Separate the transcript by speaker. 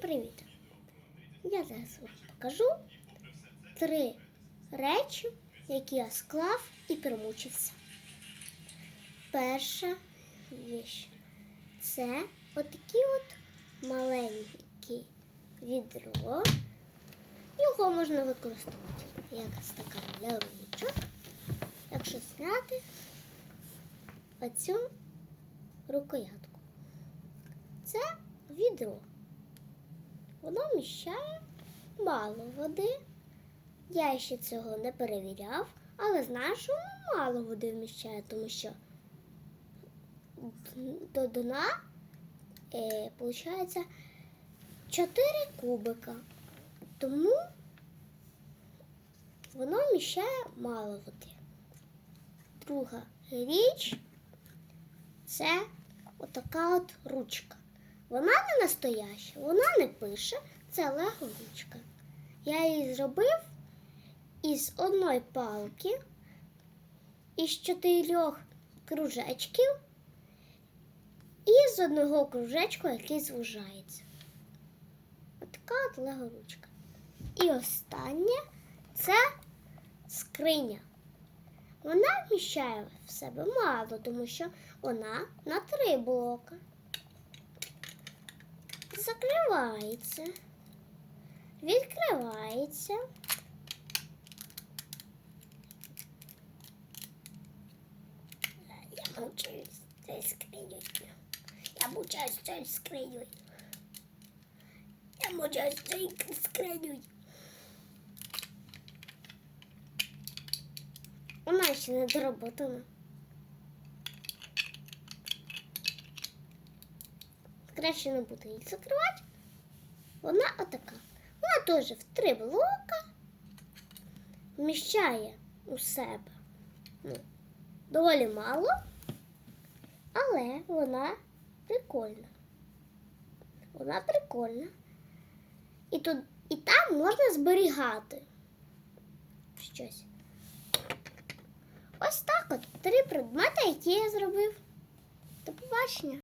Speaker 1: привіт! Я зараз вам покажу три речі, які я склав і примучився. Перша річ це отакі от маленькі відро. Його можна використовувати як стакан для ручок, якщо зняти оцю рукоятку. Це відро. Воно вміщає мало води. Я ще цього не перевіряв, але знаю, що воно мало води вміщає, тому що до дна е, виходить 4 кубика. Тому воно вміщає мало води. Друга річ це отака от ручка. Вона не настояща, вона не пише, це лего ручка. Я її зробив із одної палки, із чотирьох кружечків і з одного кружечку, який звужається. Отака от лего ручка. І останнє це скриня. Вона вміщає в себе мало, тому що вона на три блока. Закривається, відкривається. Я мучаюсь цією скриньою. Я мучаюсь цією скриньою. Я мучаюсь цією скриньою. Вона ще не доработана. Краще не буду її закривати. Вона отака. Вона теж в три блока вміщає у себе ну, доволі мало, але вона прикольна. Вона прикольна. І тут і там можна зберігати щось. Ось так от три предмети, які я зробив. До побачення.